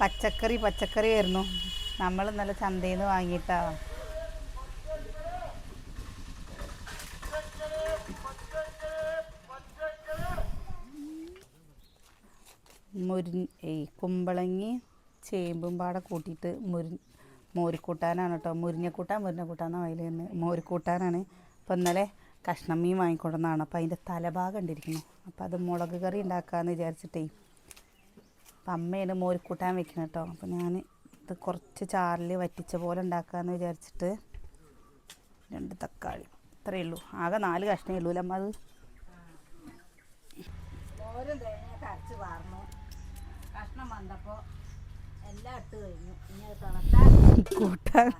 പച്ചക്കറി പച്ചക്കറി ആയിരുന്നു. നമ്മൾ നല്ല ചന്തയിൽ നിന്ന് വാങ്ങിയിട്ടാ. മുരി കുമ്പളങ്ങി ചേമ്പും പാടെ കൂട്ടിയിട്ട് മുരി മോരിക്കൂട്ടാനാണ് കേട്ടോ മുരിഞ്ഞക്കൂട്ടാൻ മുരിഞ്ഞക്കൂട്ടാന്ന് അതിൽ തന്നെ. മോരിക്കൂട്ടാനാണ് അപ്പോൾ ഇന്നലെ കഷ്ണം മീൻ വാങ്ങിക്കൊണ്ടുവന്നതാണ്. അപ്പോൾ അതിന്റെ തലഭാഗം ഉണ്ടിരിക്കുന്നു അപ്പോൾ അത് മുളക് കറി ഉണ്ടാക്കാമെന്ന് വിചാരിച്ചിട്ടേ. അപ്പം അമ്മയാണ് മോരിക്കൂട്ടാൻ വെക്കണം കേട്ടോ. അപ്പോൾ ഞാൻ ഇത് കുറച്ച് ചാറിൽ വറ്റിച്ച പോലെ ഉണ്ടാക്കാമെന്ന് വിചാരിച്ചിട്ട് രണ്ട് തക്കാളി. ഇത്രയേ ഉള്ളൂ. ആകെ നാല് കഷ്ണേ ഉള്ളൂ അമ്മ അത്? അരച്ച് വാർന്നു. കഷ്ണം വന്നപ്പോൾ എല്ലാം ഇട്ട് കഴിഞ്ഞു. ഇനി തിളക്കാൻ കൂട്ടാൻ.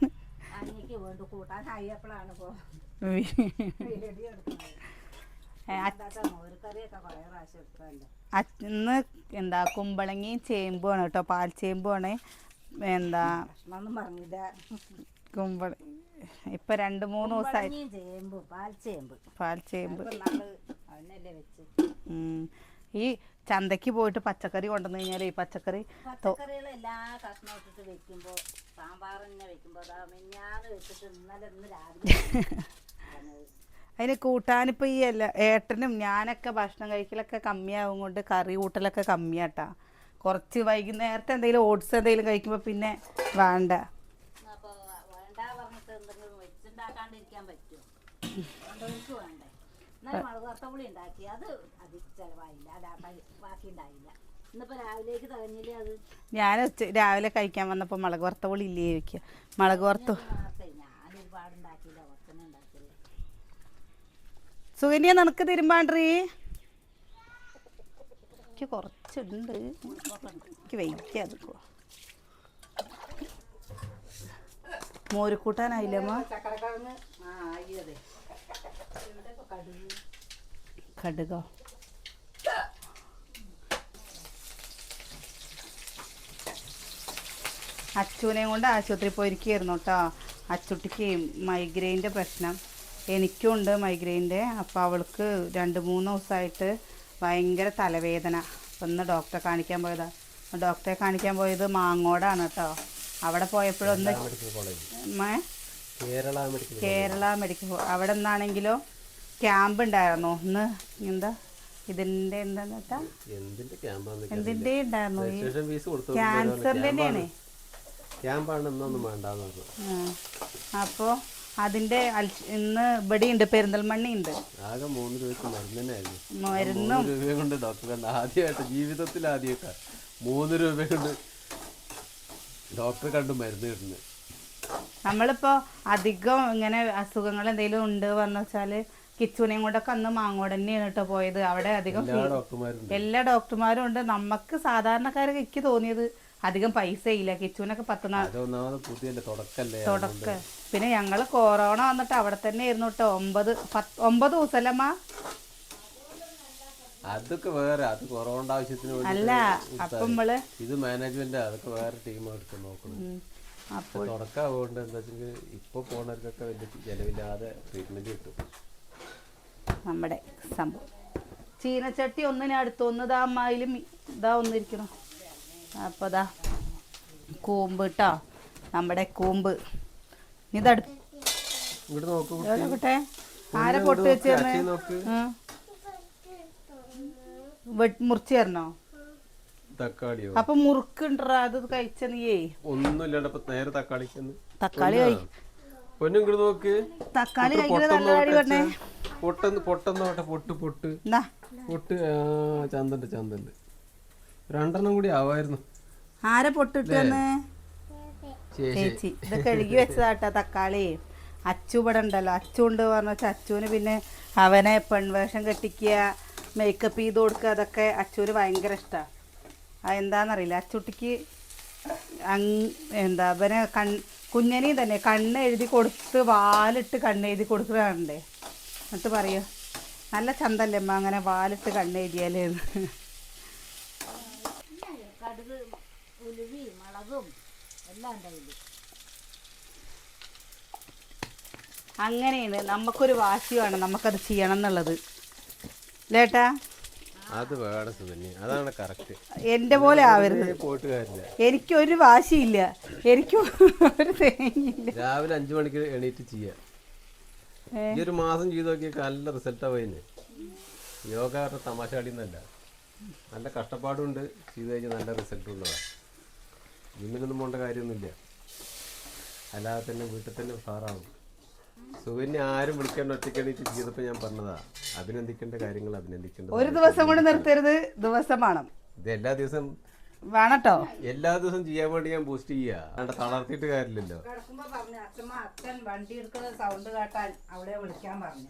വേണ്ടു. കൂട്ടാൻ അയ്യപ്പോഴാണ് ഇപ്പോൾ റെഡി എടുക്കുന്നത്. ഏ, അതൊക്കെ മോരുകറിയൊക്കെ കുറേ പ്രാവശ്യം എടുത്തതല്ലേ അന്ന് എന്താ ചേമ്പ് ചേമ്പുമാണ് കേട്ടോ. പാൽ ചേമ്പുമാണ്. എന്താ കുമ്പള ഇപ്പൊ രണ്ട് മൂന്ന് ദിവസമായി പാൽ ചേമ്പ്. ഈ ചന്തയ്ക്ക് പോയിട്ട് പച്ചക്കറി കൊണ്ടുവന്നു കഴിഞ്ഞാൽ ഈ പച്ചക്കറി പച്ചക്കറികൾ എല്ലാ കഷ്ണം ഇട്ടിട്ട് വെക്കുമ്പോൾ സാമ്പാർ തന്നെ വെക്കുമ്പോൾ അതാ മിഞ്ഞാന്ന് വെച്ചിട്ട് ഇന്നലെ ഇന്ന് രാവിലെ വന്നത്. അതിന് കൂട്ടാനിപ്പോൾ ഈ എല്ലാ ഏട്ടനും ഞാനൊക്കെ ഭക്ഷണം കഴിക്കലൊക്കെ കമ്മിയാവും കൊണ്ട് കറി കൂട്ടലൊക്കെ കമ്മിയാട്ടാ. കുറച്ച് വൈകുന്നേരത്തെ എന്തെങ്കിലും ഓട്സ് എന്തെങ്കിലും കഴിക്കുമ്പോൾ പിന്നെ വേണ്ട. ഞാൻ രാവിലെ കഴിക്കാൻ വന്നപ്പോൾ മുളക് വറുത്ത പുളി ഇല്ലേ ചോദിക്കുക മുളക് വറുത്ത നേരത്തെ ഞാൻ ഒരുപാട് ഉണ്ടാക്കിയില്ല കുറച്ചനെ ഉണ്ടാക്കിയത് സുകന്യ നിനക്ക് തിരുമ്പാണ്ട്രി എനിക്ക് കുറച്ചുണ്ട്. എനിക്ക് അയ്യതെ ഇവിടെ ഇപ്പോൾ കടുക്? അച്ചുവിനെയും കൊണ്ട് ആശുപത്രി പോയിരിക്കുകയായിരുന്നു കേട്ടോ. അച്ചുട്ടിക്ക് മൈഗ്രെയിന്റെ പ്രശ്നം. എനിക്കും ഉണ്ട് മൈഗ്രെയിന്റെ. അപ്പോൾ അവൾക്ക് രണ്ട് മൂന്ന് ദിവസമായിട്ട് ഭയങ്കര തലവേദന. അപ്പം ഇന്ന് ഡോക്ടറെ കാണിക്കാൻ പോയതാ. ഡോക്ടറെ കാണിക്കാൻ പോയത് മാങ്ങോടാണ് കേട്ടോ. അവിടെ പോയപ്പോഴൊന്ന് കേരള മെഡിക്കൽ അവിടെ നിന്നാണെങ്കിലോ ക്യാമ്പ് ഉണ്ടായിരുന്നു. ഒന്ന് എന്താ? ഇതിന്റെ എന്താന്ന് വെച്ചാ? എന്തിന്റെ ഉണ്ടായിരുന്നു? ക്യാൻസറിന്റെ തന്നെയാണ്. അപ്പോൾ അതിന്റെ അൽ- ഇന്ന് ഇവിടെ ഉണ്ട് പെരിന്തൽമണ്ണി ഉണ്ട് ആകെ മൂന്ന് രൂപയ്ക്ക് മരുന്ന് മരുന്നും രൂപ കൊണ്ട് ഡോക്ടർ ആദ്യമായിട്ട് ജീവിതത്തിൽ ആദ്യമൊക്കെ മൂന്ന് രൂപ കൊണ്ട് ഡോക്ടറെ കണ്ട് മരുന്ന് കിട്ടുന്നത് നമ്മളിപ്പോ അധികം ഇങ്ങനെ അസുഖങ്ങൾ എന്തെങ്കിലും ഉണ്ട് പറഞ്ഞു വെച്ചാൽ കിച്ചുനെയും കൊണ്ടൊക്കെ അന്ന് മാങ്ങോട് തന്നെയാണ് കേട്ടോ പോയത്. അവിടെ അധികം എല്ലാ ഫീ- ഡോക്ടർമാരും എല്ലാ ഡോക്ടർമാരും ഉണ്ട്. നമുക്ക് സാധാരണക്കാരൊക്കെ എനിക്ക് തോന്നിയത് അധികം പൈസ ഇല്ല കിച്ചുവിനൊക്കെ പത്ത് നാ തുടക്കല്ലേ തുടക്ക. പിന്നെ ഞങ്ങൾ കൊറോണ വന്നിട്ട് അവിടെ തന്നെ ആയിരുന്നു കേട്ടോ ഒമ്പത് ഒമ്പത് ദിവസമല്ലമ്മ അതൊക്കെ വേറെ. അത് കൊറോണ ആവശ്യത്തിന് അല്ല അപ്പൊ നമ്മൾ ഇത് മാനേജ്മെന്റ് അതൊക്കെ വേറെ ടീം എടുത്ത് നോക്കണം. അപ്പോൾ തുടക്കമാകൊണ്ട് എന്താ വെച്ചാൽ ഇപ്പൊ പോണവർക്കൊക്കെ വലിയ ചെലവില്ലാതെ ട്രീറ്റ്മെന്റ് കിട്ടും. നമ്മുടെ സംഭവം. ചീനച്ചട്ടി ഒന്നിനടുത്ത് ഒന്ന് ഇതാ അമ്മായിലും ഇതാ ഒന്നിരിക്കണം അപ്പോൾ ഇതാ കൂമ്പ്. കേട്ടോ. നമ്മുടെ കൂമ്പ് ഇതടു നോക്കട്ടെ ആരെ പൊട്ട് വെച്ച് തന്നേ? അച്ഛൻ നോക്ക്. ഉം. വെട്ട് മുറിച്ച് തരണോ? തക്കാളിയോ? അപ്പൊ മുറുക്കുണ്ടോ അത് കഴിച്ച നീയേ. ഒന്നും ഇല്ലാണ്ട് ഇപ്പൊ നേരെ തക്കാളി തക്കാളി പൊന്നും? ഇങ്ങോട്ട് നോക്ക്. തക്കാളി പൊട്ടൊന്ന്. പൊട്ടെന്ന് പൊട്ട് പൊട്ട്. പൊട്ട് ആ ചന്തണ്ട് ചന്തണ്ട്. രണ്ടെണ്ണം കൂടി ആവായിരുന്നു. ആരെ പൊട്ടിട്ട് തന്നേ ചേച്ചി. ഇത് കഴുകി വെച്ചതാട്ടാ തക്കാളി. അച്ചു ഇവിടെ ഉണ്ടല്ലോ. അച്ചു ഉണ്ട് പറഞ്ഞു വെച്ചാൽ അച്ചുവിന് പിന്നെ അവനെ പെൺവേഷം കെട്ടിക്കുക മേക്കപ്പ് ചെയ്ത് കൊടുക്കുക അതൊക്കെ അച്ചുവിന് ഭയങ്കര ഇഷ്ടമാണ് അതെന്താണെന്നറിയില്ല അച്ചുട്ടിക്ക് എന്താ അവനെ കൺ കുഞ്ഞനെയും തന്നെ കണ്ണ് എഴുതി കൊടുത്ത് വാലിട്ട് കണ്ണ് എഴുതി കൊടുക്കുന്നതാണ്ടേ എന്നിട്ട് പറയൂ നല്ല ചന്തല്ലേ അമ്മ അങ്ങനെ വാലിട്ട് കണ്ണ് എഴുതിയാലേ? കടുക് ഉലുവി മുളകും എല്ലാം ഉണ്ടായില്ല അങ്ങനെയാണ്. നമുക്കൊരു വാശി വേണം നമുക്കത് ചെയ്യണം എന്നുള്ളത്. ലേട്ടാ അത് വേണം അതാണ് കറക്റ്റ്. എന്റെ പോലെ ആവരുത്. എനിക്ക് ഒരു വാശിയില്ല. എനിക്ക് ഒരു തേങ്ങയില്ല രാവിലെ അഞ്ചു മണിക്ക് എണീറ്റ് ചെയ്യാം. ഈ ഒരു മാസം ചെയ്ത് നോക്കിയാൽ നല്ല റിസൾട്ടാ പോയിന് യോഗ തമാശ അടിയൊന്നല്ല നല്ല കഷ്ടപ്പാടുണ്ട്. ചെയ്ത് കഴിഞ്ഞാൽ നല്ല റിസൾട്ട് ഉള്ളതാണ്. ജിമ്മിനൊന്നും പോകേണ്ട കാര്യമൊന്നുമില്ല. അല്ലാതെ തന്നെ വീട്ടിൽ തന്നെ ഉഷാറാവും. സുകന്യ ആരും വിളിക്കേണ്ട ഒറ്റയ്ക്ക് എണീറ്റ് ചെയ്തപ്പോൾ ഞാൻ പറഞ്ഞതാ അഭിനന്ദിക്കേണ്ട കാര്യങ്ങൾ അഭിനന്ദിക്കേണ്ട ഒരു ദിവസം കൊണ്ട് നിർത്തരുത് ദിവസം വേണം. ഇത് എല്ലാ ദിവസം വേണട്ടോ? എല്ലാ ദിവസവും ചെയ്യാൻ വേണ്ടി ഞാൻ പോസ്റ്റ് ചെയ്യാ. തളർത്തിട്ട് തളർത്തിയിട്ട് കാര്യമില്ലല്ലോ. കിടക്കുമ്പോ പറഞ്ഞു അച്ഛമ്മ അച്ഛൻ വണ്ടി എടുക്കുന്ന സൗണ്ട് കേട്ടാൽ അവളെ വിളിക്കാൻ പറഞ്ഞു.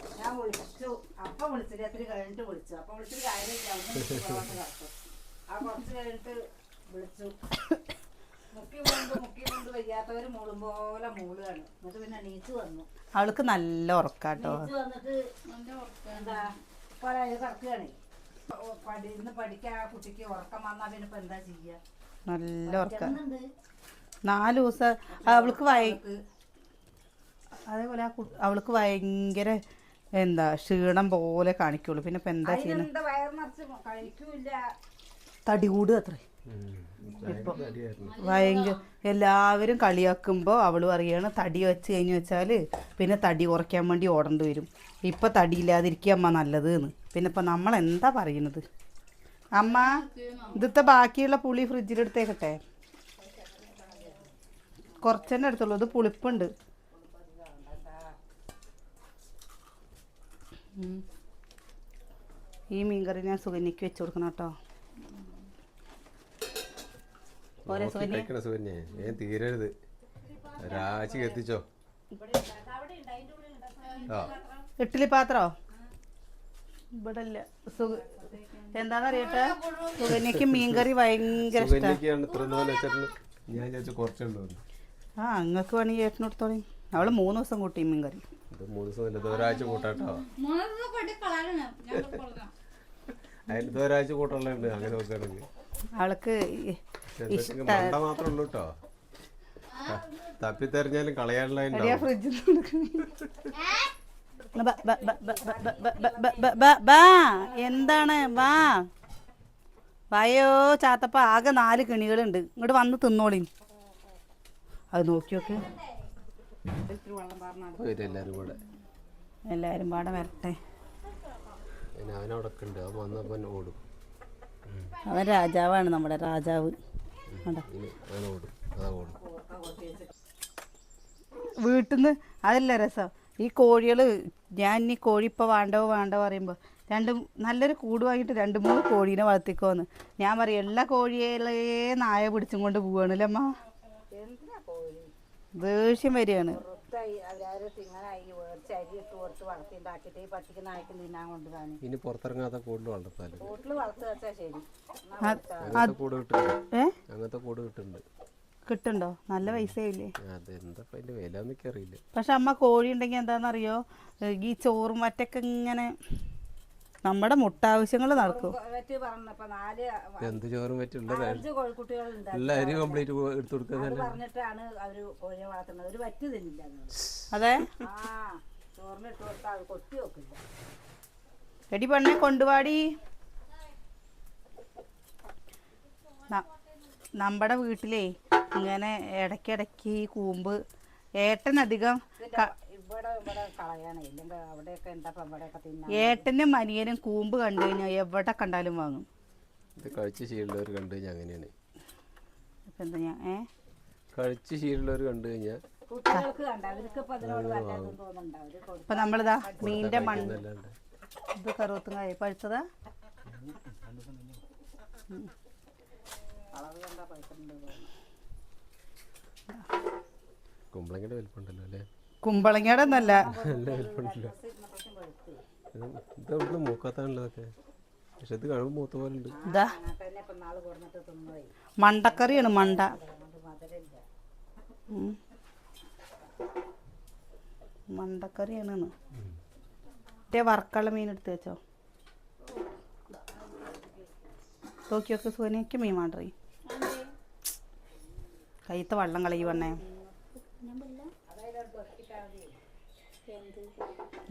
ഞാൻ വിളിച്ചു. അപ്പൊ വിളിച്ചില്ല എത്ര കഴിഞ്ഞിട്ട് വിളിച്ചു. അപ്പൊ വിളിച്ചിട്ട് കാര്യമില്ല. അവിടുന്ന് വിളിച്ച് ആ കുറച്ച് കഴിഞ്ഞിട്ട് വിളിച്ചു. മുക്കി കൊണ്ട് മുക്കി കൊണ്ട് വയ്യാത്തവര് മൂളും പോലെ മൂളുകയാണ്. എന്നിട്ട് പിന്നെ നീച്ചു വന്നു. അവൾക്ക് നല്ല ഉറക്കാട്ടോ. നീച്ച് വന്നിട്ട് എന്താ പഴയ കിടക്കുകയാണ്. പഠി ഇന്ന് പഠിക്കാൻ ആ കുട്ടിക്ക് ഉറക്കം വന്നാ പിന്നെ ഇപ്പൊ എന്താ ചെയ്യാ? നല്ല ഉറക്ക. ചെന്നുണ്ട് നാല് ദിവസം അവൾക്ക് വയ അതേപോലെ ആ കു അവൾക്ക് ഭയങ്കര എന്താ ക്ഷീണം പോലെ കാണിക്കുള്ളൂ. പിന്നെ ഇപ്പം എന്താ ചെയ്യുന്നത് തടി കൂടുക അത്രേ. അടിയായിരുന്നു ഭയങ്കര എല്ലാവരും കളിയാക്കുമ്പോൾ അവൾ പറയാണ് തടി വെച്ച് കഴിഞ്ഞ് വെച്ചാൽ പിന്നെ തടി കുറയ്ക്കാൻ വേണ്ടി ഓടേണ്ടി വരും. ഇപ്പം തടിയില്ലാതിരിക്കുക അമ്മ നല്ലത് എന്ന് പിന്നെ ഇപ്പം നമ്മൾ എന്താ പറയുന്നത് അമ്മ ഇതത്തെ ബാക്കിയുള്ള പുളി ഫ്രിഡ്ജിലെടുത്തേക്കട്ടെ. കുറച്ചെന്നെ എടുത്തുള്ളൂ. ഇത് പുളിപ്പുണ്ട്. ഈ മീൻകറി ഞാൻ സുഗന്യക്ക് വെച്ച് കൊടുക്കണം കേട്ടോ. സുകന്യെ. ഏൻ തീരരുത്. രാശി എത്തിച്ചോ. ഇഡ്ഡലി പാത്രോ? ഇവിടെ ഇല്ല സുഖ എന്താണെന്നറിയട്ടെ സുകന്യക്ക് മീൻകറി ഭയങ്കര ഞാൻ. ആ അങ്ങക്ക് വേണമെങ്കിൽ ചേട്ടനെടുത്തോളി അവൾ മൂന്ന് ദിവസം കൂട്ടി മീൻകറി. ഇത് മൂന്ന് ദിവസം ഇല്ല ഇത് ഒരാഴ്ച കൂട്ടാട്ടോ അതിന് ഒരാഴ്ച കൂട്ടുള്ളുണ്ട് അങ്ങനെ നോക്കുകയാണെങ്കിൽ അവൾക്ക് മണ്ട മാത്രമേ ഉള്ളൂ കേട്ടോ കളയാനുള്ള എടിയാ ഉണ്ടാവും ഫ്രിഡ്ജിൽ എന്താണ് വാ വായോ ചാത്തപ്പ ആകെ നാല് കിണികളുണ്ട് ഇങ്ങോട്ട് വന്ന് തിന്നോളി അത് നോക്കി നോക്ക് എല്ലാവരും കൂടെ. എല്ലാവരും പാടെ വരട്ടെ. അവൻ വന്നപ്പോൾ ഓടും. അവൻ രാജാവാണ് നമ്മുടെ രാജാവ്. വീട്ടിൽ നിന്ന് അതല്ല രസം. ഈ കോഴികൾ ഞാൻ ഇനി കോഴി ഇപ്പോൾ വേണ്ടോ വേണ്ടോ പറയുമ്പോൾ രണ്ട് നല്ലൊരു കൂട് വാങ്ങിയിട്ട് രണ്ട് മൂന്ന് കോഴീനെ വളർത്തിക്കോന്ന്. ഞാൻ പറയും എല്ലാ കോഴികളെ നായ പിടിച്ചും കൊണ്ട് പോവാണല്ലേ അമ്മ? കോഴി? ദേഷ്യം വരികയാണ്. ഇനി പുറത്തിറങ്ങാത്ത കൂടുതൽ വളർത്താലും. അങ്ങനത്തെ കൂട് കിട്ടുന്നുണ്ട്. കിട്ടുണ്ടോ? നല്ല പൈസയില്ലേ അറിയില്ല. പക്ഷെ അമ്മ കോഴി ഉണ്ടെങ്കിൽ എന്താണെന്നറിയോ ഈ ചോറും മറ്റൊക്കെ ഇങ്ങനെ നമ്മുടെ മുട്ട ആവശ്യങ്ങൾ നടക്കും. വെറ്റ് പറഞ്ഞപ്പോ നാല് എന്ത് ചോറും അരി കംപ്ലീറ്റ് എടുത്തു അതെ എടി പെണ്ണെ കൊണ്ടുപാടി നമ്മുടെ വീട്ടിലേ ഇങ്ങനെ ഇടയ്ക്കിടയ്ക്ക് കൂമ്പ് ഏട്ടനധികം ഇവിടെ ഇവിടെ കളയാണ് ഇല്ലെങ്കിൽ അവിടെയൊക്കെ ഉണ്ടപ്പോ ഇവിടെയൊക്കെ തിന്നാൻ? ഏട്ടനും അനിയനും കൂമ്പ് കണ്ടു കഴിഞ്ഞാൽ എവിടെ കണ്ടാലും വാങ്ങും. ഇത് കഴിച്ച് ശീലുള്ളവർ കണ്ടു കഴിഞ്ഞാൽ അങ്ങനെയാണ്. ഇപ്പം എന്താ ഞാൻ ഏ? കഴിച്ച് ശീലുള്ളവർ കണ്ടു കഴിഞ്ഞാൽ കുട്ടികൾക്ക് കണ്ട അവർക്ക് ഇപ്പൊ അതിനോട് വല്ലതും തോന്നുന്നുണ്ട് അവർ കൊടുക്കും ഇപ്പം നമ്മളിതാ മീനിന്റെ മണ്ണ് എന്നല്ലാണ്ട് ഇത് കറുവത്തും കായ പഴുത്തതാ? കളറ് കണ്ടാ. കുമ്പളങ്ങയുടെ വലിപ്പമുണ്ടല്ലോ അല്ലേ? കുമ്പളങ്ങയുടെ ഒന്നല്ല മൂക്കാത്താണുള്ളതൊക്കെ. പക്ഷെ ഇത് കാണുമ്പോൾ മൂത്ത പോലെ ഉണ്ട് ഇതാ. മണ്ടക്കറിയാണ് മണ്ട. മണ്ടക്കറിയാണ് മറ്റേ വറക്കുള്ള മീൻ എടുത്ത് വെച്ചോ? തോക്കിയൊക്കെ നോക്ക് സുവനയ്ക്ക് മീൻ മാണ്ടറി കയ്യത്തെ വെള്ളം കളയുവണ്ണേ.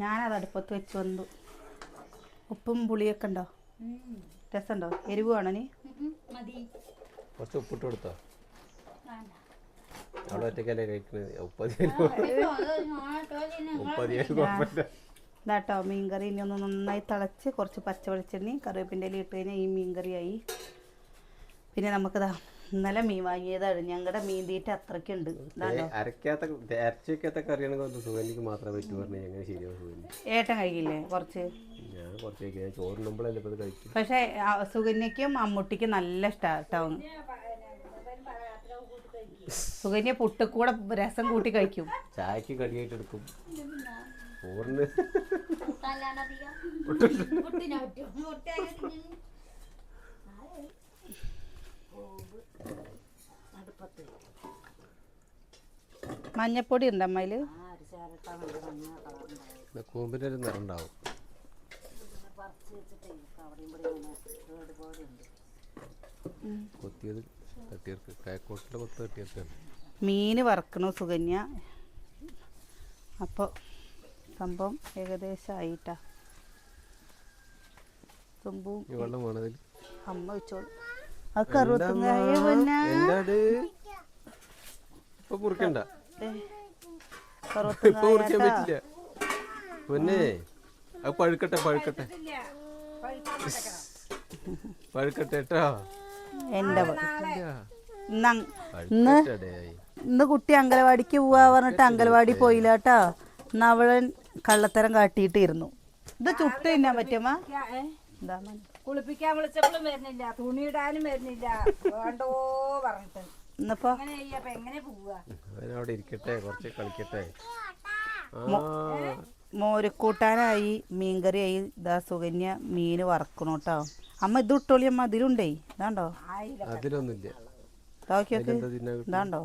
ഞാനത് അടുപ്പത്ത് വെച്ച് വന്നു. ഉപ്പും പുളിയൊക്കെ ഉണ്ടോ? രസമുണ്ടോ? എരിവ് വേണോ നീ കുറച്ച് ഉപ്പിട്ട് കൊടുത്തോ? അവിടെ ഒറ്റയ്ക്കല്ലേ കഴിക്കുന്നത് ഇതാട്ടോ മീൻകറി ഇനി ഒന്ന് നന്നായി തിളച്ച് കുറച്ച് പച്ച വെളിച്ചെണ്ണയും കറിവേപ്പിന്റെ ഇല ഇട്ട് കഴിഞ്ഞാൽ ഈ മീൻകറിയായി. പിന്നെ നമുക്കിതാ ഇന്നലെ മീൻ വാങ്ങിയതാണ്. ഞങ്ങളുടെ മീൻ തീറ്റ അത്രയ്ക്കുണ്ട്. ഇതാണ്ടോ? അരക്കാത്ത കറിയാണെങ്കിൽ സുഗന്ധിക്ക് മാത്രമേ പറ്റൂ ശരിയാവും ഏട്ടൻ കഴിക്കില്ലേ കുറച്ച്? ഞാൻ കുറച്ച് കഴിക്കും. ഇപ്പോൾ പക്ഷേ ആ, സുകന്യക്കും മമ്മൂട്ടിക്കും നല്ല ഇഷ്ടമാവും സുകന്യ പുട്ടുകൂടെ രസം കൂട്ടി കഴിക്കും. ചായക്ക് കടിയായിട്ട് എടുക്കും. ചോറിന് മുട്ടിനെ പറ്റും മുട്ട അടുപ്പത്ത് മഞ്ഞപ്പൊടി ഉണ്ട് അമ്മയിൽ കൂമ്പിന്റെ ഒരു നിറം ഉണ്ടാവും കൊത്തിയത് തട്ടിയർക്ക് കൊത്ത് തട്ടിയർക്കാണ് മീൻ വറക്കണു സുകന്യ. അപ്പോൾ സംഭവം ഏകദേശം ആയിട്ടാ തുമ്പും അമ്മ വെച്ചോളൂ. ആ കറുവത്തുങ്ങായ പിന്നെ. ഇപ്പൊ മുറിക്കണ്ട ഇപ്പൊ കറുവത്തുങ്ങായ മുറിക്കാൻ പറ്റില്ല. പൊന്നെ അത് പഴുക്കട്ടെ പഴുക്കട്ടെ. പഴുക്കട്ടെ കേട്ടോ. ഇന്ന് ഇന്ന് കുട്ടി അങ്കലവാടിക്ക് പോവാ പറഞ്ഞിട്ട് അങ്കലവാടി പോയില്ല കേട്ടോ. ഇന്ന് അവളൻ കള്ളത്തരം കാട്ടിയിട്ടിരുന്നു. ഇത് ചുട്ട് തിന്നാൻ പറ്റുമോ കുളിപ്പിക്കാൻ വിളിച്ചപ്പോഴും വരുന്നില്ല. തുണിയിടാനും വരുന്നില്ല. വേണ്ടോ പറഞ്ഞിട്ട്. ഇന്നിപ്പോ? അവനവിടെ ഇരിക്കട്ടെ കുറച്ച് കളിക്കട്ടെ. മോരക്കൂട്ടാനായി മീൻകറിയായി ഇതാ സുകന്യ മീൻ വറക്കണു കേട്ടോ അമ്മ ഇത് ഇട്ടോളി അമ്മ അതിലുണ്ടേ ഇതാണ്ടോ? അതിലൊന്നുമില്ല. ഇതാണ്ടോ?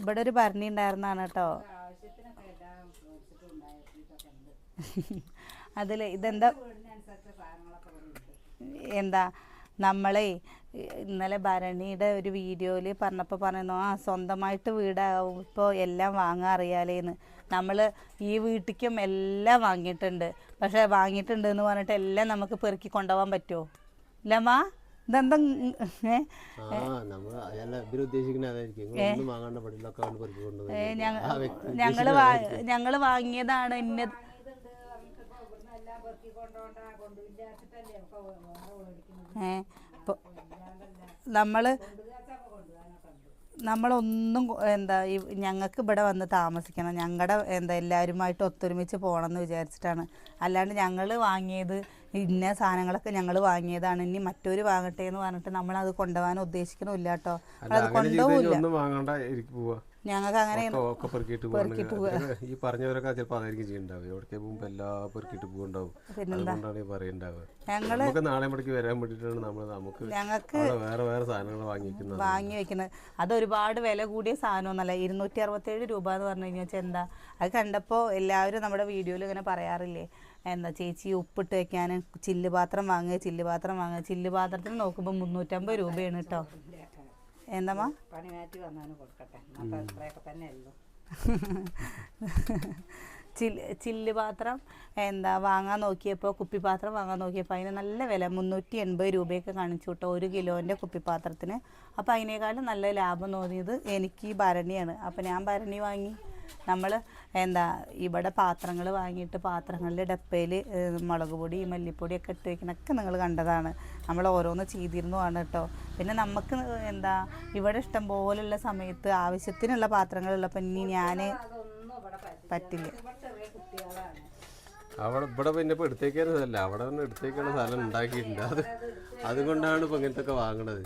ഇവിടെ ഒരു ഭരണി ഉണ്ടായിരുന്നാണ് കേട്ടോ ആവശ്യത്തിനൊക്കെ എല്ലാം മേടിച്ചിട്ടും ഉണ്ടായിട്ടൊക്കെ ഉണ്ട് അതിൽ ഇതെന്താ? എന്താ? നമ്മളെ ഇന്നലെ ഭരണിയുടെ ഒരു വീഡിയോയിൽ പറഞ്ഞപ്പോൾ പറയുന്നു ആ സ്വന്തമായിട്ട് വീടാവും. ഇപ്പോൾ എല്ലാം വാങ്ങാൻ അറിയാലേന്ന് നമ്മൾ ഈ വീട്ടിക്കും എല്ലാം വാങ്ങിയിട്ടുണ്ട്. പക്ഷേ വാങ്ങിയിട്ടുണ്ട് എന്ന് പറഞ്ഞിട്ട് എല്ലാം നമുക്ക് പെറുക്കി കൊണ്ടുപോകാൻ പറ്റുമോ ഇല്ലമ്മാ ഇതെന്താ ഞങ്ങൾ ഞങ്ങൾ വാങ്ങിയതാണ് ഇന്ന ഇതുണ്ട് നമുക്ക് ഇപ്പൊ ഇവിടുന്ന് എല്ലാം പെറുക്കി കൊണ്ടോണ്ട കൊണ്ടുവില്ലാച്ചിട്ടല്ലേ ഒക്കെ വേ- വേറെ മേടിക്കുന്നത് ഏ നമ്മൾ നമ്മളൊന്നും എന്താ ഞങ്ങൾക്ക് ഇവിടെ വന്ന് താമസിക്കണം. ഞങ്ങളുടെ എന്താ എല്ലാവരുമായിട്ട് ഒത്തൊരുമിച്ച് പോകണം എന്ന് വിചാരിച്ചിട്ടാണ്. അല്ലാണ്ട് ഞങ്ങൾ വാങ്ങിയത് ഇന്ന സാധനങ്ങളൊക്കെ ഞങ്ങൾ വാങ്ങിയതാണ്. ഇനി മറ്റൊരു വാങ്ങട്ടെ എന്ന് പറഞ്ഞിട്ട് നമ്മൾ അത് കൊണ്ടുപോകാൻ ഉദ്ദേശിക്കണമില്ല കേട്ടോ അത് കൊണ്ടുപോകില്ല ഞങ്ങൾക്ക് അങ്ങനെ പെറുക്കിയിട്ട് ഈ പറഞ്ഞവരൊക്കെ ചിലപ്പോൾ അതായിരിക്കും ചെയ്യണ്ടാവുക. എവിടേക്ക് പോകുമ്പോൾ എല്ലാം പെറുക്കിട്ട് പോകുന്നുണ്ടാവും അതുകൊണ്ടാണ് ഈ പറയണ്ടാവുക. ഞങ്ങൾ നമുക്ക് നാളെ മുടക്കി വരാൻ വേണ്ടിയിട്ടാണ് നമ്മൾ നമുക്ക് ഞങ്ങൾക്ക് വേറെ വേറെ സാധനങ്ങൾ വാങ്ങിക്കുന്നത് വാങ്ങി വെക്കുന്നത്. അത് ഒരുപാട് വില കൂടിയ സാധനമൊന്നല്ല ഇരുന്നൂറ്റി അറുപത്തേഴ് രൂപ എന്ന് പറഞ്ഞു കഴിഞ്ഞാൽ എന്താ? അത് കണ്ടപ്പോൾ എല്ലാവരും നമ്മുടെ വീഡിയോയിൽ ഇങ്ങനെ പറയാറില്ലേ? എന്താ ചേച്ചി ഉപ്പിട്ട് വെക്കാൻ ചില്ല് പാത്രം വാങ്ങുക ചില്ല് പാത്രം വാങ്ങുക. ചില്ല് പാത്രത്തിന് നോക്കുമ്പോൾ മുന്നൂറ്റമ്പത് രൂപയാണ് കേട്ടോ എന്താമ്മ? പണി മാറ്റി വന്നാലും കൊടുക്കട്ടെ. അത്രയൊക്കെ ചില്ല് ചില്ല് പാത്രം എന്താ വാങ്ങാൻ നോക്കിയപ്പോൾ കുപ്പിപ്പാത്രം വാങ്ങാൻ നോക്കിയപ്പോൾ അതിന് നല്ല വില മുന്നൂറ്റി എൺപത് രൂപയൊക്കെ കാണിച്ചു കേട്ടോ ഒരു കിലോന്റെ കുപ്പിപ്പാത്രത്തിന് അപ്പോൾ അതിനേക്കാളും നല്ല ലാഭം തോന്നിയത് എനിക്ക് ഭരണിയാണ്. അപ്പോൾ ഞാൻ ഭരണി വാങ്ങി. നമ്മൾ എന്താ ഇവിടെ പാത്രങ്ങൾ വാങ്ങിയിട്ട് പാത്രങ്ങളിൽ ഡപ്പയിൽ മുളക് പൊടി മല്ലിപ്പൊടിയൊക്കെ ഇട്ട് വയ്ക്കണൊക്കെ നിങ്ങൾ കണ്ടതാണ്. നമ്മൾ ഓരോന്ന് ചെയ്തിരുന്നതാണ് കേട്ടോ. പിന്നെ നമുക്ക് എന്താ ഇവിടെ ഇഷ്ടം പോലുള്ള സമയത്ത് ആവശ്യത്തിനുള്ള പാത്രങ്ങളുള്ളപ്പോൾ ഇനി ഞാൻ പറ്റില്ല. പറ്റില്ല ചെറിയ കുട്ടികളാണ് അവിടെ ഇവിടെ പിന്നെ ഇപ്പോൾ എടുത്തേക്കാനല്ല അവിടെ നിന്ന് എടുത്തേക്കാനുള്ള സ്ഥലം ഉണ്ടാക്കിയിട്ടുണ്ട്. അത് അതുകൊണ്ടാണ് ഇപ്പോൾ ഇങ്ങനത്തെ ഒക്കെ വാങ്ങണത്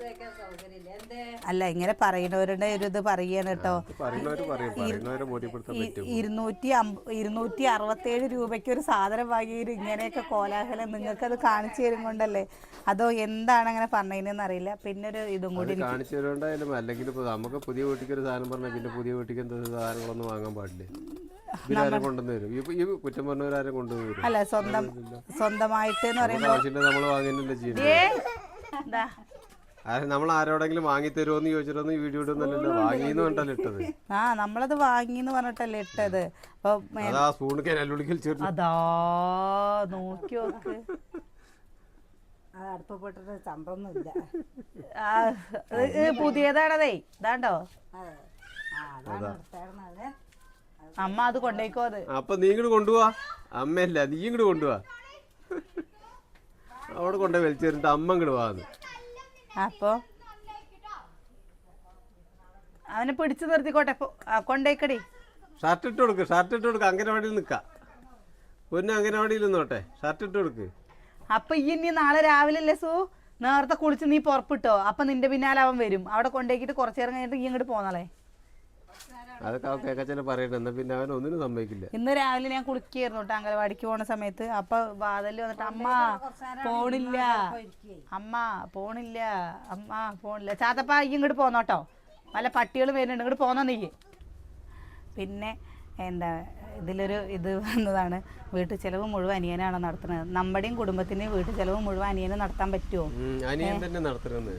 സൗകര്യമില്ല. അല്ല ഇങ്ങനെ പറയുന്നവരുടെ ഒരു ഇത് പറയാണ് കേട്ടോ. ഇരുന്നൂറ്റി ഇരുന്നൂറ്റി അറുപത്തേഴ് രൂപയ്ക്ക് ഒരു സാധനം വാങ്ങിയിട്ട് ഇങ്ങനെയൊക്കെ കോലാഹലം നിങ്ങൾക്കത് കാണിച്ചു തരും കൊണ്ടല്ലേ അതോ എന്താണ് അങ്ങനെ പറഞ്ഞതിനെന്ന് അറിയില്ല. പിന്നെ ഒരു ഇതും കൂടി കാണിച്ചു തരുന്നുണ്ടായാലും അല്ലെങ്കിൽ നമുക്ക് പുതിയ വീട്ടിലേക്ക് ഒരു സാധനം പറഞ്ഞാൽ പിന്നെ പുതിയ വീട്ടിലേക്ക് എന്താ സാധനങ്ങളൊന്നും വാങ്ങാൻ പാടില്ലേ? അല്ല സ്വന്തം സ്വന്തമായിട്ട് എന്ന് പറയുമ്പോൾ നമ്മൾ വാങ്ങുന്നില്ല നമ്മൾ ആരോടെങ്കിലും വാങ്ങി തരുമോന്ന് ചോദിച്ചിട്ടൊന്നും വീഡിയോ ഇടുന്നല്ലോ വാങ്ങിന്ന് പറഞ്ഞല്ലോ ഇട്ടത്? ആ നമ്മളത് വാങ്ങിന്ന് പറഞ്ഞിട്ടല്ലേ ഇട്ടത്. അതാ ചേർത്ത്. അതാ നോക്കി അടുപ്പ് പൊട്ടിട്ട് ചമ്പൊന്നുമില്ല പുതിയതാണതേ. ഇതാണ്ടോ? അമ്മ അത് കൊണ്ടേക്കോ അത്. അപ്പൊ നീ ഇങ്ങോട്ട് കൊണ്ടുപോവാ അമ്മയല്ല നീ ഇങ്ങോട്ട് കൊണ്ടുപോവാ അവിടെ കൊണ്ടുപോയി വലിച്ചെറിഞ്ഞിട്ട് അമ്മ ഇങ്ങോട്ട് പോവാന്ന് അപ്പൊ അവനെ പിടിച്ചു നിർത്തിക്കോട്ടെ. കൊണ്ടേക്കടി. ഷർട്ട് ഇട്ട് കൊടുക്ക് ഷർട്ട് ഇട്ട് കൊടുക്ക്. അങ്കനവാടിയിൽ നിൽക്കാം. പൊന്നു അംഗനവാടിയിൽ നിന്നോട്ടെ. ഷർട്ട് ഇട്ട് കൊടുക്ക്. അപ്പൊ ഈ ഇനി നാളെ രാവിലെ അല്ലേ സു? നേരത്തെ കുളിച്ച് നീ പുറപ്പെട്ടോ? അപ്പൊ നിന്റെ പിന്നാലെ അവൻ വരും. അവിടെ കൊണ്ടേക്കിട്ട് കുറച്ചേരം കഴിഞ്ഞിട്ട് ഈ ഇങ്ങോട്ട് പോന്നാളേ. അതൊക്കെ അവ കേക്കച്ചനെ പറയട്ടെ. പിന്നെ അവൻ ഒന്നിനും സമ്മതിക്കില്ല. ഇന്ന് രാവിലെ ഞാൻ കുളിക്കായിരുന്നു കേട്ടോ അംഗനവാടിക്ക് പോണ സമയത്ത്. അപ്പൊ വാതൽ വന്നിട്ട് അമ്മ പോണില്ല അമ്മ പോണില്ല അമ്മ പോണില്ല ചാത്തപ്പ ഈ ഇങ്ങോട്ട് പോന്നോട്ടോ നല്ല പട്ടികൾ വരുന്നുണ്ട് ഇങ്ങോട്ട് പോന്നോ നീ. പിന്നെ എന്താ ഇതിലൊരു ഇത് വന്നതാണ്. വീട്ടു ചെലവ് മുഴുവൻ അനിയനാണ് നടത്തുന്നത്. നമ്മുടെയും കുടുംബത്തിന്റെയും വീട്ടു ചെലവ് മുഴുവൻ അനിയന് നടത്താൻ പറ്റുമോ അനിയൻ തന്നെ നടത്തുന്നത്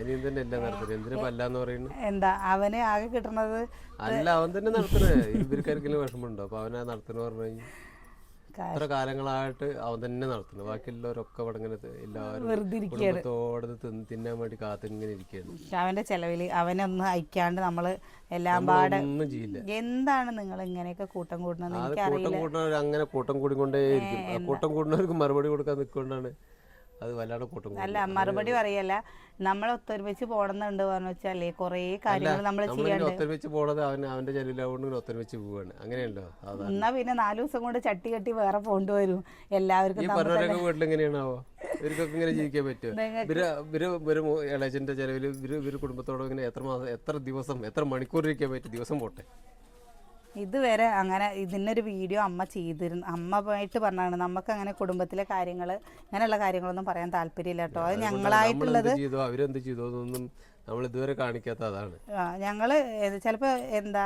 അനിയൻ തന്നെ എല്ലാം നടത്തുന്നത് എന്തിനു പല്ലാന്ന് പറയുന്നു? എന്താ അവന് ആകെ കിട്ടുന്നത് അല്ല അവൻ തന്നെ നടത്തുന്നത് ഇവർക്കാർക്കെങ്കിലും വിഷമമുണ്ടോ? അപ്പൊ അവനാ നടത്തുന്ന പറഞ്ഞു കഴിഞ്ഞാൽ ഇത്ര കാലങ്ങളായിട്ട് അവൻ തന്നെ നടത്തുന്നത്. ബാക്കിയുള്ളവരൊക്കെ ഇവിടെ ഇങ്ങനെ എല്ലാവരും കുടുംബത്തോടെ തിന്നാൻ വേണ്ടി കാത്തിങ്ങനെ അവന്റെ ചെലവിൽ അവനൊന്നും അയക്കാണ്ട് നമ്മൾ എല്ലാം പാടെ ഒന്നും ചെയ്യില്ല. എന്താണ് നിങ്ങൾ ഇങ്ങനെയൊക്കെ കൂട്ടം കൂടുന്നത് കൂട്ടം കൂടുന്നവർ അങ്ങനെ കൂട്ടം കൂടിക്കൊണ്ടേയിരിക്കും. ആ കൂട്ടം കൂടുന്നവർക്ക് മറുപടി കൊടുക്കാൻ നിൽക്കൊണ്ടാണ് അത് വല്ലാതെ കൂട്ടും അല്ല മറുപടി പറയല്ല. നമ്മൾ ഒത്തൊരുമിച്ച് പോണെന്നുണ്ട് പറഞ്ഞു വെച്ചാലേ കുറേ കാര്യങ്ങൾ നമ്മൾ ചെയ്യാണ്ട്? ഒത്തൊരുമിച്ച് പോണത് അവൻ അവന്റെ ചെലവിലാവുകൊണ്ട് ഒത്തൊരുമിച്ച് പോവാണ്. അങ്ങനെയല്ലോ എന്നാ പിന്നെ നാലു ദിവസം കൊണ്ട് ചട്ടി കെട്ടി വേറെ പോണ്ടു വരും. എല്ലാവർക്കും വീട്ടിൽ എങ്ങനെയാണാവോ? ഇവർക്കൊക്കെ ഇങ്ങനെ ജീവിക്കാൻ പറ്റുമോ ഇവർ ഇവർ ഇളയച്ചന്റെ ചെലവിൽ ഇവർ ഇവർ കുടുംബത്തോടെ ഇങ്ങനെ എത്ര മാസം എത്ര ദിവസം എത്ര മണിക്കൂർ ഇരിക്കാൻ പറ്റും? ദിവസം പോട്ടെ. ഇതുവരെ അങ്ങനെ ഇതിനൊരു വീഡിയോ അമ്മ ചെയ്തിരുന്നു അമ്മ പോയിട്ട് പറഞ്ഞാണ് നമുക്ക് അങ്ങനെ കുടുംബത്തിലെ കാര്യങ്ങൾ അങ്ങനെയുള്ള കാര്യങ്ങളൊന്നും പറയാൻ താല്പര്യമില്ല കേട്ടോ. അത് ഞങ്ങളായിട്ടുള്ളത് അവരെന്ത് ചെയ്തോ? നമ്മൾ ഇതുവരെ കാണിക്കാത്ത അതാണ്. ചിലപ്പോ എന്താ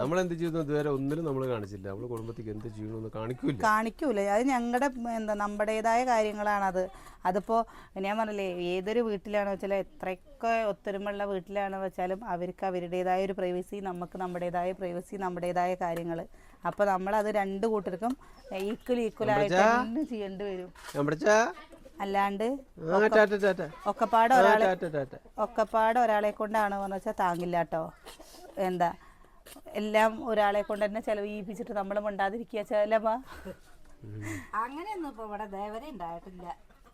നമ്മൾ എന്ത് ചെയ്യുന്നു ഇതുവരെ ഒന്നിലും നമ്മൾ കാണിച്ചില്ല. നമ്മൾ കുടുംബത്തിക്ക് എന്ത് ചെയ്യണമെന്ന് കാണിക്കൂല കാണിക്കൂല അത് ഞങ്ങളുടെ എന്താ നമ്മുടേതായ കാര്യങ്ങളാണത്. അതിപ്പോൾ ഞാൻ പറഞ്ഞില്ലേ ഏതൊരു വീട്ടിലാണെന്ന് വെച്ചാൽ എത്രയൊക്കെ ഒത്തൊരുമുള്ള വീട്ടിലാണ് വെച്ചാലും അവർക്ക് അവരുടേതായ ഒരു പ്രൈവസി നമുക്ക് നമ്മുടേതായ പ്രൈവസി നമ്മുടേതായ കാര്യങ്ങൾ. അപ്പോൾ നമ്മളത് രണ്ട് കൂട്ടർക്കും ഈക്വൽ ഈക്വൽ ആയിട്ട് തന്നെ ചെയ്യേണ്ടി വരും. അല്ലാണ്ട് ഒക്കെപ്പാട് ഒരാളെ ഒക്കെപ്പാട് ഒരാളെ കൊണ്ടാണ് പറഞ്ഞു വെച്ചാൽ താങ്ങില്ല കേട്ടോ എന്താ? എല്ലാം ഒരാളെ കൊണ്ട് തന്നെ ചെലവീപ്പിച്ചിട്ട് നമ്മൾ മിണ്ടാതിരിക്കുക ചിലപ്പോൾ അങ്ങനെയൊന്നും ഇപ്പൊ ഇവിടെ ദേവരെ ഉണ്ടായിട്ടില്ല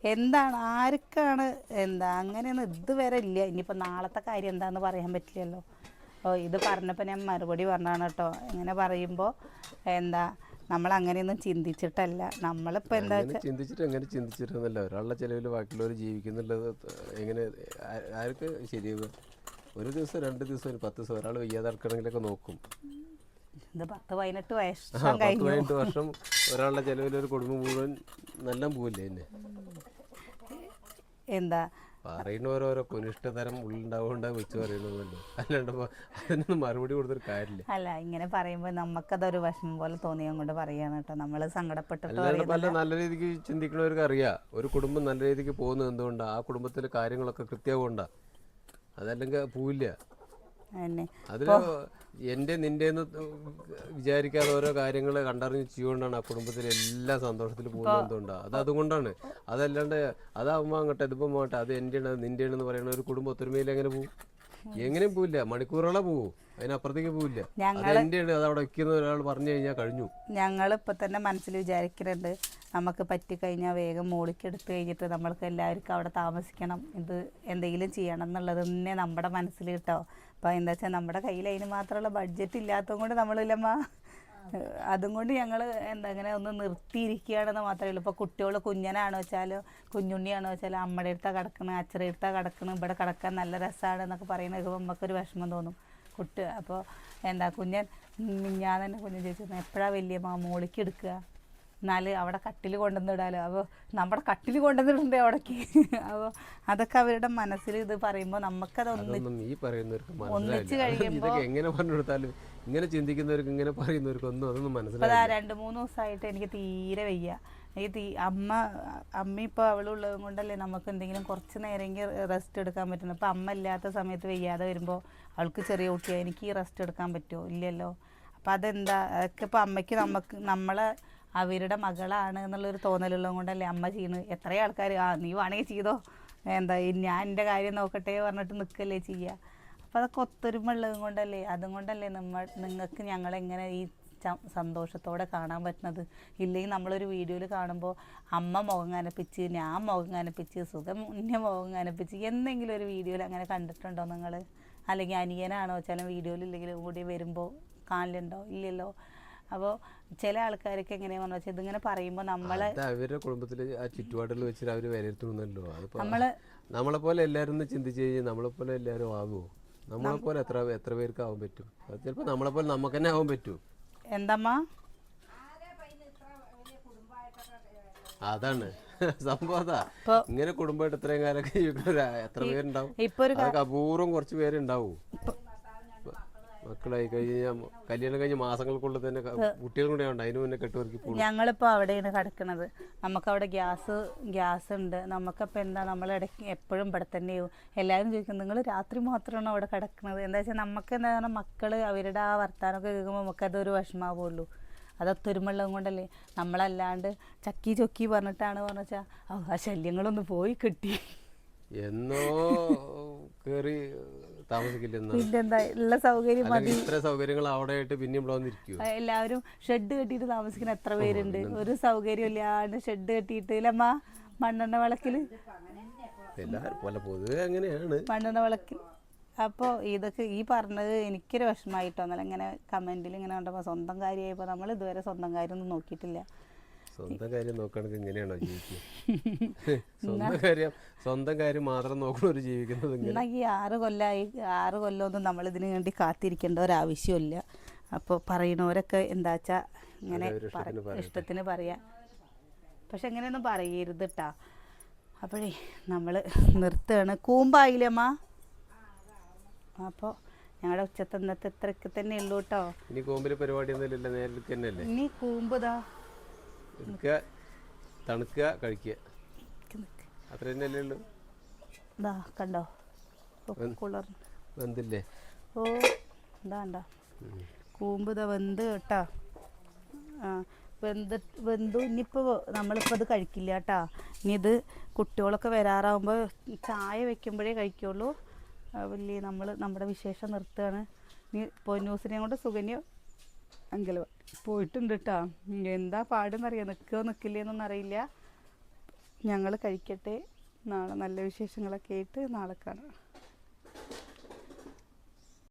എന്താണ്? ആർക്കാണ്? എന്താ? അങ്ങനെയൊന്നും ഇതുവരെ ഇല്ല. ഇനിയിപ്പോൾ നാളത്തെ കാര്യം എന്താണെന്ന് പറയാൻ പറ്റില്ലല്ലോ. ഓ ഇത് പറഞ്ഞപ്പോൾ ഞാൻ മറുപടി പറഞ്ഞാണ് കേട്ടോ. ഇങ്ങനെ പറയുമ്പോൾ എന്താ? നമ്മൾ അങ്ങനെയൊന്നും ചിന്തിച്ചിട്ടല്ല. നമ്മളിപ്പോൾ എന്താ ചിന്തിച്ചിട്ട് എങ്ങനെ ചിന്തിച്ചിട്ടൊന്നുമല്ല ഒരാളുടെ ചെലവിൽ ബാക്കിയുള്ളവർ ജീവിക്കുന്നുള്ളത് എങ്ങനെ ആർക്ക് ശരിയാവുക? ഒരു ദിവസം രണ്ട് ദിവസം ഒരു പത്ത് ദിവസം ഒരാൾ വയ്യാതെ നോക്കും. ഇത് പത്ത് പതിനെട്ട് വയസ്സം പത്ത് കഴിഞ്ഞു. പതിനെട്ട് വർഷം ഒരാളുടെ ചെലവിൽ ഒരു കുടുംബം മുഴുവൻ നല്ല പോവില്ലേ എന്നെ എന്താ? പറയുന്ന ഓരോരോ കുനിഷ്ടതരം ഉള്ളുണ്ടാവുകൊണ്ട് വെച്ച് പറയണമെന്നല്ലോ അല്ലാണ്ട് ഇപ്പൊ അതിനൊന്നും മറുപടി കൊടുത്തൊരു കാര്യമില്ല. അല്ല ഇങ്ങനെ പറയുമ്പോൾ നമുക്കതൊരു വിഷമം പോലെ തോന്നിയ കൊണ്ട് പറയാണ് കേട്ടോ. നമ്മൾ സങ്കടപ്പെട്ടിട്ട് അല്ലാണ്ട് പല നല്ല രീതിക്ക് ചിന്തിക്കുന്നവർക്ക് അറിയാ. ഒരു കുടുംബം നല്ല രീതിക്ക് പോകുന്നത് എന്തുകൊണ്ടാണ് ആ കുടുംബത്തിലെ കാര്യങ്ങളൊക്കെ കൃത്യമാകൊണ്ടാ അതല്ലെങ്കിൽ പോവില്ല. അതിൽ നിന്റെ വിചാരിക്കാതെ ഓരോ കാര്യങ്ങൾ കണ്ടറിഞ്ഞ് ചെയ്യുകൊണ്ടാണ് ആ കുടുംബത്തിൽ എല്ലാ സന്തോഷത്തിൽ പോകുന്നത് എന്തുകൊണ്ടാണ് അത് അതുകൊണ്ടാണ്. അതല്ലാണ്ട് അതാവുമ്പോ അങ്ങോട്ടെ ഇതിപ്പോ അത് എന്റെ നിന്റെ എന്ന് പറയുന്ന ഒരു കുടുംബം ഒത്തൊരുമയിൽ എങ്ങനെ പോകും? എങ്ങനെയും പോവില്ല. മണിക്കൂറുകളെ പോവൂ. അതിനപ്പുറത്തേക്ക് പോവില്ല. അത് ഞങ്ങൾ അത് അവിടെ ഒരാൾ പറഞ്ഞു കഴിഞ്ഞാൽ കഴിഞ്ഞു. ഞങ്ങൾ ഇപ്പൊ തന്നെ മനസ്സിൽ വിചാരിക്കുന്നുണ്ട്. നമുക്ക് പറ്റിക്കഴിഞ്ഞാൽ വേഗം മോളിക്ക് എടുത്തു കഴിഞ്ഞിട്ട് നമ്മൾക്ക് എല്ലാവർക്കും അവിടെ താമസിക്കണം. ഇത് എന്തെങ്കിലും ചെയ്യണം എന്നുള്ളത് തന്നെ നമ്മുടെ മനസ്സിൽ കേട്ടോ. അപ്പോൾ എന്താ വെച്ചാൽ നമ്മുടെ കയ്യിൽ അതിന് മാത്രമുള്ള ബഡ്ജറ്റ് ഇല്ലാത്തതുകൊണ്ട് നമ്മളില്ലമ്മ. അതും കൊണ്ട് ഞങ്ങൾ എന്താ ഇങ്ങനെ ഒന്ന് നിർത്തിയിരിക്കുകയാണെന്ന് മാത്രമേ ഉള്ളൂ. ഇപ്പോൾ കുട്ടികൾ കുഞ്ഞനാണോ വെച്ചാലും കുഞ്ഞുണ്ണിയാണോ വെച്ചാലും അമ്മയുടെ അടുത്താണ് കിടക്കുന്നത് അച്ഛന്റെ അടുത്താണ് കിടക്കുന്നത് ഇവിടെ കിടക്കാൻ നല്ല രസമാണ് എന്നൊക്കെ പറയുന്നത് കേൾക്കുമ്പോൾ നമുക്കൊരു വിഷമം തോന്നും. കുട്ടി അപ്പോൾ എന്താ കുഞ്ഞൻ ഞാൻ തന്നെ കുഞ്ഞൻ ചോദിച്ചു എപ്പോഴാണ് വലിയ മോളിക്ക് എടുക്കുക? എന്നാൽ അവിടെ കട്ടിൽ കൊണ്ടുവന്നിടാലോ. അപ്പോൾ നമ്മുടെ കട്ടിൽ കൊണ്ടുവന്നിട്ടുണ്ട് അവിടേക്ക്? അപ്പോൾ അതൊക്കെ അവരുടെ മനസ്സിൽ ഇത് പറയുമ്പോൾ നമുക്കതൊന്ന് ഈ പറയുന്നവർക്ക് ഒന്നിച്ച് കഴിയുമ്പോൾ എങ്ങനെ പറഞ്ഞു കൊടുത്താലും ഇങ്ങനെ ചിന്തിക്കുന്നവർക്ക് ഇങ്ങനെ പറയുന്നവർക്ക് ഒന്നും അതൊന്നും രണ്ട് മൂന്ന് ദിവസമായിട്ട് എനിക്ക് തീരെ വയ്യ. ഈ തീ അമ്മ അമ്മ ഇപ്പോൾ അവളുള്ളത് കൊണ്ടല്ലേ നമുക്ക് എന്തെങ്കിലും കുറച്ച് നേരമെങ്കിൽ റെസ്റ്റ് എടുക്കാൻ പറ്റുന്നു അപ്പോൾ അമ്മ ഇല്ലാത്ത സമയത്ത് വയ്യാതെ വരുമ്പോൾ അവൾക്ക് ചെറിയ കുട്ടിയാണ് എനിക്ക് റെസ്റ്റ് എടുക്കാൻ പറ്റുമോ ഇല്ലല്ലോ. അപ്പോൾ അതെന്താ? അതൊക്കെ ഇപ്പോൾ അമ്മയ്ക്ക് നമുക്ക് നമ്മളെ അവരുടെ മകളാണ് എന്നുള്ളൊരു തോന്നലുള്ളത് കൊണ്ടല്ലേ അമ്മ ചെയ്യുന്നത് എത്ര ആൾക്കാർ ആ നീ വേണമെങ്കിൽ ചെയ്തോ. എന്താ ഞാൻ എന്റെ കാര്യം നോക്കട്ടെ പറഞ്ഞിട്ട് നിൽക്കല്ലേ ചെയ്യുക അപ്പോൾ അതൊക്കെ ഒത്തൊരുമ ഉള്ളതും കൊണ്ടല്ലേ അതും കൊണ്ടല്ലേ നമ്മൾ നിങ്ങൾക്ക് ഞങ്ങളെങ്ങനെ ഈ സന്തോഷത്തോടെ കാണാൻ പറ്റുന്നത്? ഇല്ലെങ്കിൽ നമ്മളൊരു വീഡിയോയിൽ കാണുമ്പോൾ അമ്മ മുഖം കനപ്പിച്ച് ഞാൻ മുഖം കനപ്പിച്ച് സുഖം മുന്നേ മുഖം കനപ്പിച്ച് എന്തെങ്കിലും ഒരു വീഡിയോയിൽ അങ്ങനെ കണ്ടിട്ടുണ്ടോ നിങ്ങൾ? അല്ലെങ്കിൽ അനിയനാണോ ചില വീഡിയോയിൽ ഇല്ലെങ്കിലും കൂടി വരുമ്പോൾ കാണലുണ്ടോ? ഇല്ലല്ലോ. അപ്പോൾ ചില ആൾക്കാർക്ക് എങ്ങനെയാണെന്ന് വെച്ചാൽ ഇതിങ്ങനെ പറയുമ്പോൾ നമ്മളെ അവരുടെ കുടുംബത്തിൽ ആ ചുറ്റുപാടുകൾ വെച്ചിട്ട് അവർ വിലയിരുത്തുന്നല്ലോ നമ്മൾ നമ്മളെ പോലെ എല്ലാവരും ചിന്തിച്ച് കഴിഞ്ഞാൽ നമ്മളെ പോലെ എല്ലാവരും ആകുമോ നമ്മളെ പോലെ എത്ര എത്ര പേർക്ക് ആവാൻ പറ്റും? ചിലപ്പോൾ നമ്മളെ പോലെ നമുക്ക് തന്നെ ആവാൻ പറ്റും. എന്തമ്മാ? അതാണ്. സംഭവം അതാ. ഇങ്ങനെ കുടുംബമായിട്ട് ഇത്രയും കാലൊക്കെ എത്ര പേരുണ്ടാവും? അപൂർവം കുറച്ച് പേരുണ്ടാവും. മക്കളായി കഴിഞ്ഞ കല്യാണം കഴിഞ്ഞ മാസങ്ങൾക്കുള്ളിൽ തന്നെ ക- കുട്ടികളും കൂടെ ഉണ്ട് അതിന് മുന്നേ കെട്ടുവർക്ക് പോകും ഞങ്ങളിപ്പോൾ അവിടെയാണ് കിടക്കുന്നത് നമുക്കവിടെ ഗ്യാസ് ഗ്യാസ് ഉണ്ട് നമുക്കപ്പോൾ എന്താ നമ്മൾ ഇടയ്ക്ക് എപ്പോഴും ഇവിടെ തന്നെ എല്ലാവരും ചോദിക്കും നിങ്ങൾ രാത്രി മാത്രമാണ് അവിടെ കിടക്കുന്നത് എന്താ വെച്ചാൽ നമുക്ക് എന്താ പറഞ്ഞാൽ മക്കൾ അവരുടെ ആ വർത്താനമൊക്കെ കേൾക്കുമ്പോൾ നമുക്കതൊരു വിഷമാവുള്ളൂ. അത് ഒത്തൊരുമുള്ളത് കൊണ്ടല്ലേ. നമ്മളല്ലാണ്ട് ചക്കി ചൊക്കി പറഞ്ഞിട്ടാണ് പറഞ്ഞു വെച്ചാൽ ആ ശല്യങ്ങളൊന്ന് പോയി കിട്ടി. എന്നോ കേറി താമസിക്കില്ലെന്നാ. ഇത്ര സൗകര്യങ്ങൾ അവിടെ ആയിട്ട് പിന്നെയും ഇവിടെ വന്നിരിക്കുവോ? എല്ലാവരും ഷെഡ് കെട്ടിയിട്ട് താമസിക്കുന്ന എത്ര പേരുണ്ട്? ഒരു സൗകര്യം ഇല്ലാണ്ട് ഷെഡ് കെട്ടിയിട്ട് ഇല്ലമ്മ മണ്ണെണ്ണ വിളക്കിൽ പൊതുവെ അങ്ങനെയാണ്. മണ്ണെണ്ണ വിളക്കിൽ. അപ്പോൾ ഇതൊക്കെ ഈ പറഞ്ഞത് എനിക്കൊരു വിഷമമായിട്ടോ? എന്നല്ല ഇങ്ങനെ കമന്റിൽ ഇങ്ങനെ കണ്ടപ്പോൾ സ്വന്തം കാര്യമായപ്പോൾ നമ്മൾ ഇതുവരെ സ്വന്തം കാര്യമൊന്നും നോക്കിയിട്ടില്ല. സ്വന്തം കാര്യം നോക്കണത് ഇങ്ങനെയാണോ ജീവിക്കുക സ്വന്തം കാര്യം സ്വന്തം കാര്യം മാത്രം നോക്കണവർ ജീവിക്കുന്നത് ഇങ്ങനെ. ഈ ആറ് കൊല്ലമായി ആറ് കൊല്ലമൊന്നും നമ്മൾ ഇതിന് വേണ്ടി കാത്തിരിക്കേണ്ട ഒരാവശ്യമില്ല. അപ്പോൾ പറയണവരൊക്കെ എന്താ വെച്ചാൽ ഇങ്ങനെ ഇഷ്ടത്തിന് പറയാ. പക്ഷെ ഇങ്ങനെയൊന്നും പറയരുത് കേട്ടാ അപ്പോഴേ നമ്മൾ നിർത്തുകയാണ്. കൂമ്പായില്ലമ്മ. അപ്പോൾ ഞങ്ങളുടെ ഉച്ചത്തെ ഇന്നത്തെ ഇത്രയ്ക്ക് തന്നെ ഉള്ളൂ കേട്ടോ ഇനി കോമ്പിൽ പരിപാടി ഒന്നും ഇല്ല നേരെ എടുക്കുക ഇനി കൂമ്പതാ എടുക്കുക തണുക്കുക കഴിക്കുക. അത്ര തന്നെയല്ലേ ഉള്ളൂ? ഇതാ കണ്ടോ? കുളർ എന്തില്ലേ ഓ ഇതാണ്ട കൂമ്പ് ഇതാ വെന്ത് കേട്ടാ. ആ വെന്ത് വെന്തു. ഇനിയിപ്പോൾ നമ്മളിപ്പോൾ അത് കഴിക്കില്ല കേട്ടാ. ഇനി ഇത് കുട്ടികളൊക്കെ വരാറാകുമ്പോൾ ചായ വെക്കുമ്പോഴേ കഴിക്കുള്ളൂ. വലിയ നമ്മൾ നമ്മുടെ വിശേഷം നിർത്തുകയാണ്. ഇനി പൊന്നൂസിനെ കൊണ്ട് സുകന്യ അങ്കല പോയിട്ടുണ്ട് കേട്ടാ എന്താ പാടെന്നറിയാം? നിൽക്കുമോ നിൽക്കില്ലേന്നൊന്നും അറിയില്ല ഞങ്ങൾ കഴിക്കട്ടെ. നാളെ നല്ല വിശേഷങ്ങളൊക്കെ ആയിട്ട് നാളെ കാണാം.